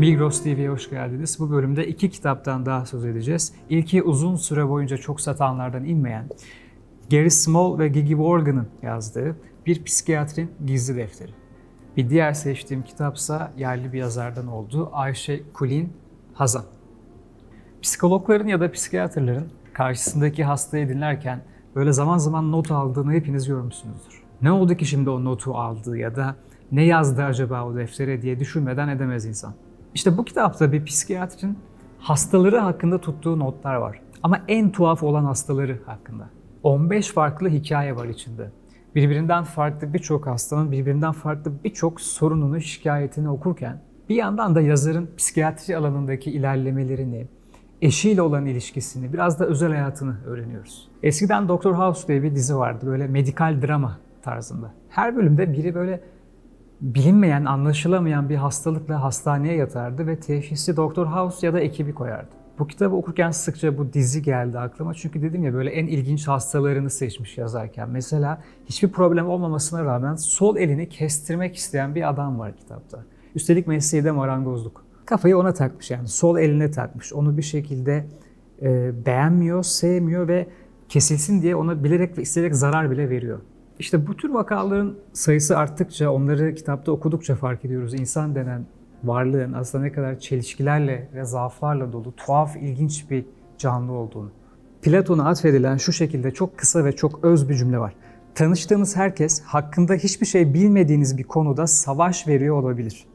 Migros TV'ye hoş geldiniz. Bu bölümde iki kitaptan daha söz edeceğiz. İlki uzun süre boyunca çok satanlardan inmeyen, Gary Small ve Gigi Morgan'ın yazdığı Bir Psikiyatrin Gizli Defteri. Bir diğer seçtiğim kitapsa yerli bir yazardan oldu. Ayşe Kulin Hazan. Psikologların ya da psikiyatrların karşısındaki hastayı dinlerken böyle zaman zaman not aldığını hepiniz görmüşsünüzdür. Ne oldu ki şimdi o notu aldı ya da ne yazdı acaba o deftere diye düşünmeden edemez insan. İşte bu kitapta bir psikiyatrin hastaları hakkında tuttuğu notlar var. Ama en tuhaf olan hastaları hakkında. 15 farklı hikaye var içinde. Birbirinden farklı birçok hastanın birbirinden farklı birçok sorununu, şikayetini okurken bir yandan da yazarın psikiyatri alanındaki ilerlemelerini, eşiyle olan ilişkisini, biraz da özel hayatını öğreniyoruz. Eskiden Doctor House diye bir dizi vardı. Böyle medikal drama tarzında. Her bölümde biri böyle bilinmeyen, anlaşılamayan bir hastalıkla hastaneye yatardı ve teşhisi Doktor House ya da ekibi koyardı. Bu kitabı okurken sıkça bu dizi geldi aklıma. Çünkü dedim ya böyle en ilginç hastalarını seçmiş yazarken. Mesela hiçbir problem olmamasına rağmen sol elini kestirmek isteyen bir adam var kitapta. Üstelik mesleği de marangozluk. Kafayı ona takmış yani sol eline takmış. Onu bir şekilde e, beğenmiyor, sevmiyor ve kesilsin diye ona bilerek ve isteyerek zarar bile veriyor. İşte bu tür vakaların sayısı arttıkça, onları kitapta okudukça fark ediyoruz. İnsan denen varlığın aslında ne kadar çelişkilerle ve zaaflarla dolu, tuhaf, ilginç bir canlı olduğunu. Platon'a atfedilen şu şekilde çok kısa ve çok öz bir cümle var. Tanıştığınız herkes hakkında hiçbir şey bilmediğiniz bir konuda savaş veriyor olabilir.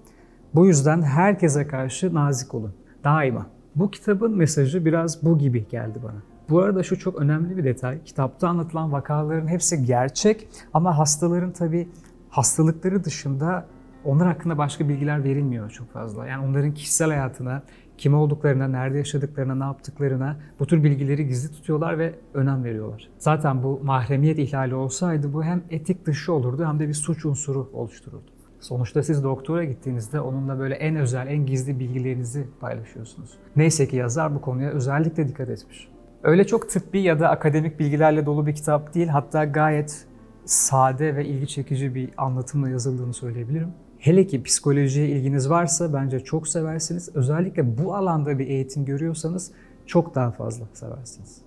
Bu yüzden herkese karşı nazik olun. Daima. Bu kitabın mesajı biraz bu gibi geldi bana. Bu arada şu çok önemli bir detay. Kitapta anlatılan vakaların hepsi gerçek ama hastaların tabii hastalıkları dışında onlar hakkında başka bilgiler verilmiyor çok fazla. Yani onların kişisel hayatına, kim olduklarına, nerede yaşadıklarına, ne yaptıklarına bu tür bilgileri gizli tutuyorlar ve önem veriyorlar. Zaten bu mahremiyet ihlali olsaydı bu hem etik dışı olurdu hem de bir suç unsuru oluştururdu. Sonuçta siz doktora gittiğinizde onunla böyle en özel, en gizli bilgilerinizi paylaşıyorsunuz. Neyse ki yazar bu konuya özellikle dikkat etmiş. Öyle çok tıbbi ya da akademik bilgilerle dolu bir kitap değil, hatta gayet sade ve ilgi çekici bir anlatımla yazıldığını söyleyebilirim. Hele ki psikolojiye ilginiz varsa bence çok seversiniz. Özellikle bu alanda bir eğitim görüyorsanız çok daha fazla seversiniz.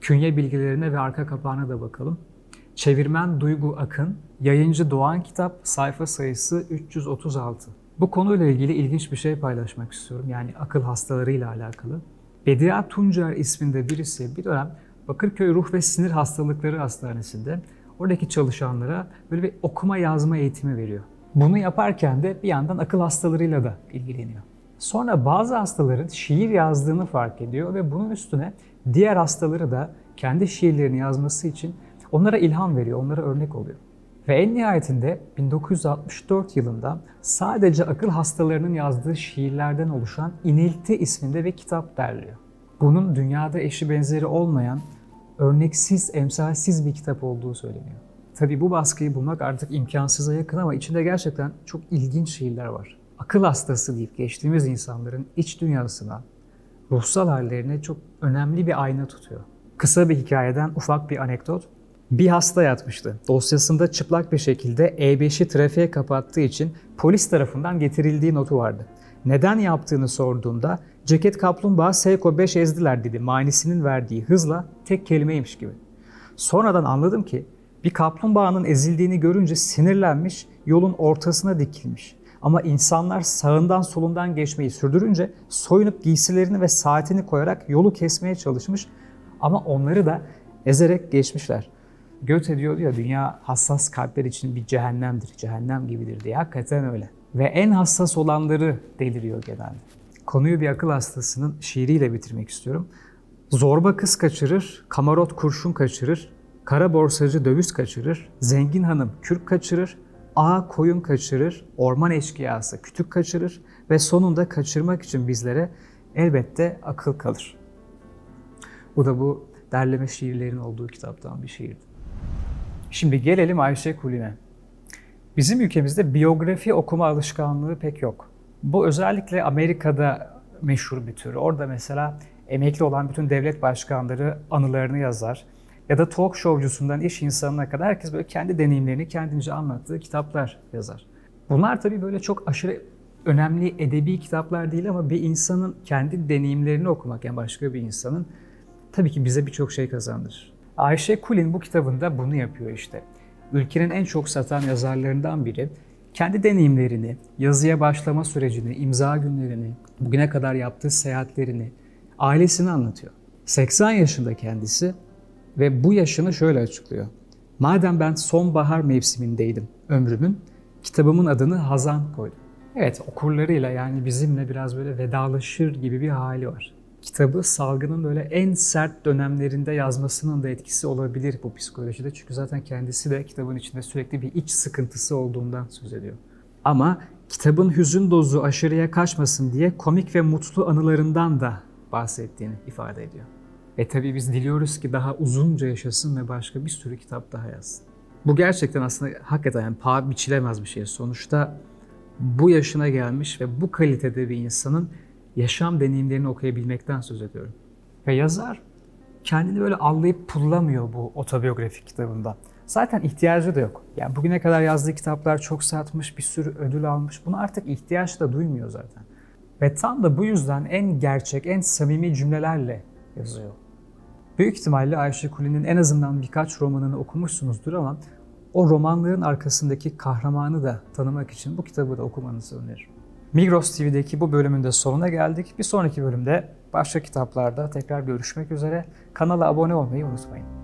Künye bilgilerine ve arka kapağına da bakalım. Çevirmen Duygu Akın, yayıncı Doğan Kitap, sayfa sayısı 336. Bu konuyla ilgili ilginç bir şey paylaşmak istiyorum. Yani akıl hastalarıyla alakalı. Bedia Tuncer isminde birisi bir dönem Bakırköy Ruh ve Sinir Hastalıkları Hastanesi'nde oradaki çalışanlara böyle bir okuma yazma eğitimi veriyor. Bunu yaparken de bir yandan akıl hastalarıyla da ilgileniyor. Sonra bazı hastaların şiir yazdığını fark ediyor ve bunun üstüne diğer hastaları da kendi şiirlerini yazması için onlara ilham veriyor, onlara örnek oluyor. Ve en nihayetinde 1964 yılında sadece akıl hastalarının yazdığı şiirlerden oluşan İnilti isminde bir kitap derliyor. Bunun dünyada eşi benzeri olmayan, örneksiz, emsalsiz bir kitap olduğu söyleniyor. Tabii bu baskıyı bulmak artık imkansıza yakın ama içinde gerçekten çok ilginç şiirler var. Akıl hastası deyip geçtiğimiz insanların iç dünyasına, ruhsal hallerine çok önemli bir ayna tutuyor. Kısa bir hikayeden ufak bir anekdot. Bir hasta yatmıştı. Dosyasında çıplak bir şekilde E5'i trafiğe kapattığı için polis tarafından getirildiği notu vardı. Neden yaptığını sorduğunda ceket kaplumbağa Seiko 5 ezdiler dedi manisinin verdiği hızla tek kelimeymiş gibi. Sonradan anladım ki bir kaplumbağanın ezildiğini görünce sinirlenmiş, yolun ortasına dikilmiş. Ama insanlar sağından solundan geçmeyi sürdürünce soyunup giysilerini ve saatini koyarak yolu kesmeye çalışmış ama onları da ezerek geçmişler. Göte diyordu ya dünya hassas kalpler için bir cehennemdir, cehennem gibidir diye. Hakikaten öyle. Ve en hassas olanları deliriyor genelde. Konuyu bir akıl hastasının şiiriyle bitirmek istiyorum. Zorba kız kaçırır, kamarot kurşun kaçırır, kara borsacı döviz kaçırır, zengin hanım kürk kaçırır, ağa koyun kaçırır, orman eşkıyası kütük kaçırır ve sonunda kaçırmak için bizlere elbette akıl kalır. Bu da bu derleme şiirlerin olduğu kitaptan bir şiirdi. Şimdi gelelim Ayşe Kulin'e. Bizim ülkemizde biyografi okuma alışkanlığı pek yok. Bu özellikle Amerika'da meşhur bir tür. Orada mesela emekli olan bütün devlet başkanları anılarını yazar. Ya da talk showcusundan iş insanına kadar herkes böyle kendi deneyimlerini kendince anlattığı kitaplar yazar. Bunlar tabii böyle çok aşırı önemli edebi kitaplar değil ama bir insanın kendi deneyimlerini okumak, yani başka bir insanın tabii ki bize birçok şey kazandırır. Ayşe Kulin bu kitabında bunu yapıyor işte. Ülkenin en çok satan yazarlarından biri kendi deneyimlerini, yazıya başlama sürecini, imza günlerini, bugüne kadar yaptığı seyahatlerini, ailesini anlatıyor. 80 yaşında kendisi ve bu yaşını şöyle açıklıyor. Madem ben sonbahar mevsimindeydim ömrümün, kitabımın adını Hazan koydum. Evet okurlarıyla yani bizimle biraz böyle vedalaşır gibi bir hali var. Kitabı salgının böyle en sert dönemlerinde yazmasının da etkisi olabilir bu psikolojide. Çünkü zaten kendisi de kitabın içinde sürekli bir iç sıkıntısı olduğundan söz ediyor. Ama kitabın hüzün dozu aşırıya kaçmasın diye komik ve mutlu anılarından da bahsettiğini ifade ediyor. E tabii biz diliyoruz ki daha uzunca yaşasın ve başka bir sürü kitap daha yazsın. Bu gerçekten aslında hakikaten yani paha biçilemez bir şey. Sonuçta bu yaşına gelmiş ve bu kalitede bir insanın yaşam deneyimlerini okuyabilmekten söz ediyorum. Ve yazar kendini böyle allayıp pullamıyor bu otobiyografik kitabında. Zaten ihtiyacı da yok. Yani bugüne kadar yazdığı kitaplar çok satmış, bir sürü ödül almış. Bunu artık ihtiyaç da duymuyor zaten. Ve tam da bu yüzden en gerçek, en samimi cümlelerle yazıyor. Büyük ihtimalle Ayşe Kuli'nin en azından birkaç romanını okumuşsunuzdur ama o romanların arkasındaki kahramanı da tanımak için bu kitabı da okumanızı öneririm. Migros TV'deki bu bölümün de sonuna geldik. Bir sonraki bölümde başka kitaplarda tekrar görüşmek üzere. Kanala abone olmayı unutmayın.